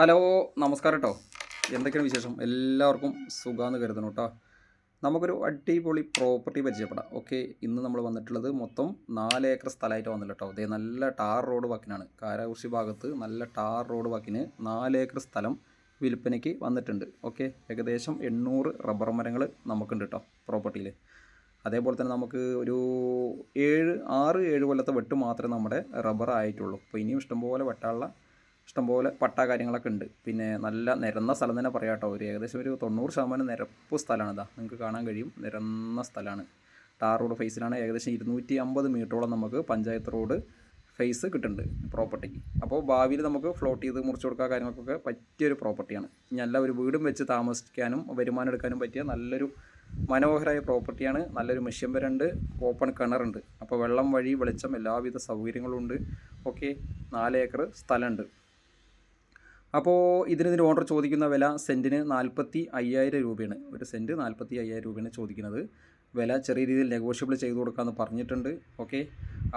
Hello നമസ്കാരം കേട്ടോ എന്തൊക്കെയാണ് വിശേഷം? എല്ലാവർക്കും സുഖമെന്ന് കരുതണം കേട്ടോ നമുക്കൊരു അടിപൊളി പ്രോപ്പർട്ടി പരിചയപ്പെടാം. ഓക്കെ ഇന്ന് നമ്മൾ വന്നിട്ടുള്ളത് മൊത്തം നാല് ഏക്കർ സ്ഥലമായിട്ട് വന്നില്ല കേട്ടോ അതേ നല്ല ടാർ റോഡ് വാക്കിനാണ്. കാരാകുർശി ഭാഗത്ത് നല്ല ടാർ റോഡ് വാക്കിന് നാല് ഏക്കർ സ്ഥലം വിൽപ്പനയ്ക്ക് വന്നിട്ടുണ്ട്. ഓക്കെ ഏകദേശം എണ്ണൂറ് റബ്ബർ മരങ്ങൾ നമുക്കുണ്ട് കേട്ടോ പ്രോപ്പർട്ടിയിൽ അതേപോലെ തന്നെ നമുക്ക് ഒരു ഏഴ് ആറ് ഏഴ് കൊല്ലത്തെ വെട്ട് മാത്രമേ നമ്മുടെ റബ്ബർ ആയിട്ടുള്ളൂ. അപ്പോൾ ഇനിയും ഇഷ്ടംപോലെ വെട്ടാനുള്ള ഇഷ്ടംപോലെ പട്ട കാര്യങ്ങളൊക്കെ ഉണ്ട്. പിന്നെ നല്ല നിരന്ന സ്ഥലം തന്നെ പറയാം കേട്ടോ. ഒരു ഏകദേശം ഒരു തൊണ്ണൂറ് ശതമാനം നിരപ്പ് സ്ഥലമാണ് ഇതാ. നിങ്ങൾക്ക് കാണാൻ കഴിയും. നിരന്ന സ്ഥലമാണ്. ടാർ റോഡ് ഫേസിലാണ് ഏകദേശം ഇരുന്നൂറ്റി അമ്പത് മീറ്ററോളം നമുക്ക് പഞ്ചായത്ത് റോഡ് ഫേസ് കിട്ടുന്നുണ്ട് പ്രോപ്പർട്ടിക്ക്. അപ്പോൾ ഭാവിയിൽ നമുക്ക് ഫ്ലോട്ട് ചെയ്ത് മുറിച്ച് കൊടുക്കുക കാര്യങ്ങൾക്കൊക്കെ പറ്റിയൊരു പ്രോപ്പർട്ടിയാണ്. നല്ല ഒരു വീടും വെച്ച് താമസിക്കാനും വരുമാനം എടുക്കാനും പറ്റിയ നല്ലൊരു മനോഹരമായ പ്രോപ്പർട്ടിയാണ്. നല്ലൊരു മെഷ്യൻ വരണ്ട് ഓപ്പൺ കിണറുണ്ട് അപ്പോൾ വെള്ളം വഴി വെളിച്ചം എല്ലാവിധ സൗകര്യങ്ങളും ഉണ്ട്. ഓക്കെ നാല് ഏക്കർ സ്ഥലമുണ്ട്. അപ്പോൾ ഇതിന് ഇതിന്റെ ഓണർ ചോദിക്കുന്ന വില സെന്റിന് നാൽപ്പത്തി അയ്യായിരം രൂപയാണ്. ഒരു സെന്റ് നാൽപ്പത്തി അയ്യായിരം രൂപയാണ് ചോദിക്കുന്നത്. വില ചെറിയ രീതിയിൽ നെഗോഷ്യബിൾ ചെയ്ത് കൊടുക്കാമെന്ന് പറഞ്ഞിട്ടുണ്ട്. ഓക്കെ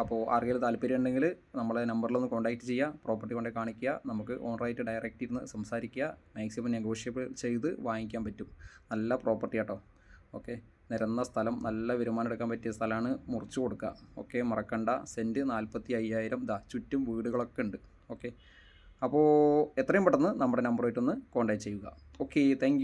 അപ്പോൾ ആർക്കെങ്കിലും താല്പര്യം ഉണ്ടെങ്കിൽ നമ്മളെ നമ്പറിലൊന്ന് കോൺടാക്റ്റ് ചെയ്യുക പ്രോപ്പർട്ടി കൊണ്ടേ കാണിക്കുക നമുക്ക് ഓണറായിട്ട് ഡയറക്റ്റ് ഇരുന്ന് സംസാരിക്കുക മാക്സിമം നെഗോഷ്യബിൾ ചെയ്ത് വാങ്ങിക്കാൻ പറ്റും. നല്ല പ്രോപ്പർട്ടി ആട്ടോ. ഓക്കെ നിരന്ന സ്ഥലം നല്ല വരുമാനം എടുക്കാൻ പറ്റിയ സ്ഥലമാണ് മുറിച്ചു കൊടുക്കുക. ഓക്കെ മറക്കണ്ട. സെന്റ് നാൽപ്പത്തി അയ്യായിരം ദാ ചുറ്റും വീടുകളൊക്കെ ഉണ്ട്. ഓക്കെ അപ്പോൾ എത്രയും പെട്ടെന്ന് നമ്മുടെ നമ്പറുമായിട്ടൊന്ന് കോൺടാക്റ്റ് ചെയ്യുക. Okay thank